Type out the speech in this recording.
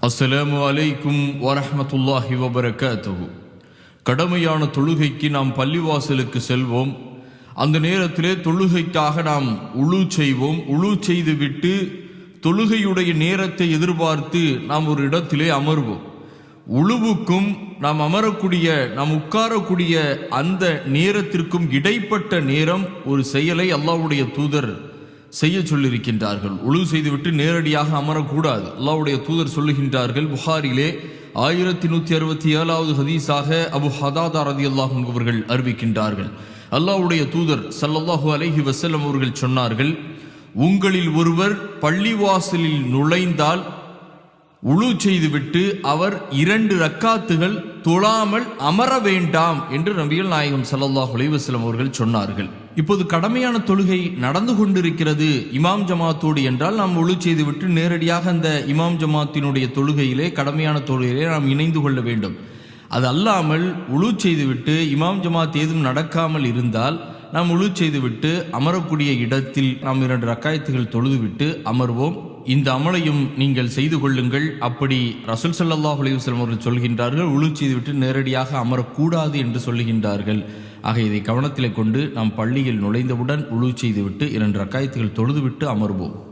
அஸ்ஸலாமு அலைக்கும் வரஹ்மத்துல்லாஹி வபரகாத்துஹு. கடமையான தொழுகைக்கு நாம் பள்ளிவாசலுக்கு செல்வோம். அந்த நேரத்திலே தொழுகைக்காக நாம் உழு செய்வோம். உழு செய்துவிட்டு தொழுகையுடைய நேரத்தை எதிர்பார்த்து நாம் ஒரு இடத்திலே அமர்வோம். உழுவுக்கும் நாம் அமரக்கூடிய நாம் உட்காரக்கூடிய அந்த நேரத்திற்கும் இடைப்பட்ட நேரம் ஒரு செயலை அல்லாவுடைய தூதர் செய்ய சொல்லியிருக்கின்றார்கள். உழு செய்துவிட்டு நேரடியாக அமரக்கூடாது. அல்லாவுடைய தூதர் சொல்லுகின்றார்கள் புகாரிலே ஆயிரத்தி நூற்றி அறுபத்தி ஏழாவது ஹதீஸாக அபு ஹதாதா ரதி அல்லாஹ் அவர்கள் அறிவிக்கின்றார்கள். அல்லாஹ்வுடைய தூதர் சல்லல்லாஹு அலஹி வசல்லம் அவர்கள் சொன்னார்கள் உங்களில் ஒருவர் பள்ளிவாசலில் நுழைந்தால் உழு செய்துவிட்டு அவர் இரண்டு ரக்காத்துகள் தொழாமல் அமர வேண்டாம் என்று நபிகள் நாயகம் ஸல்லல்லாஹு அலைஹி அவர்கள் சொன்னார்கள். இப்போது கடமையான தொழுகை நடந்து கொண்டிருக்கிறது. இமாம் ஜமாத்தோடு என்றால் நாம் ஒழு செய்துவிட்டு நேரடியாக அந்த இமாம் ஜமாத்தினுடைய தொழுகையிலே கடமையான தொழுகையிலே நாம் இணைந்து கொள்ள வேண்டும். அது அல்லாமல் உழு செய்துவிட்டு இமாம் ஜமாத் ஏதும் நடக்காமல் இருந்தால் நாம் உழு செய்துவிட்டு அமரக்கூடிய இடத்தில் நாம் இரண்டு ரக்காயத்துகள் தொழுதுவிட்டு அமர்வோம். இந்த அமலையும் நீங்கள் செய்து கொள்ளுங்கள். அப்படி ரசூல் சல்லாஹ் அலிவசலம் அவர்கள் சொல்கின்றார்கள் உழு செய்துவிட்டு நேரடியாக அமரக்கூடாது என்று சொல்லுகின்றார்கள். ஆக இதை கவனத்தில் கொண்டு நாம் பள்ளியில் நுழைந்தவுடன் உழு செய்துவிட்டு இரண்டு ரக்காயத்துகள் தொழுதுவிட்டு அமர்வோம்.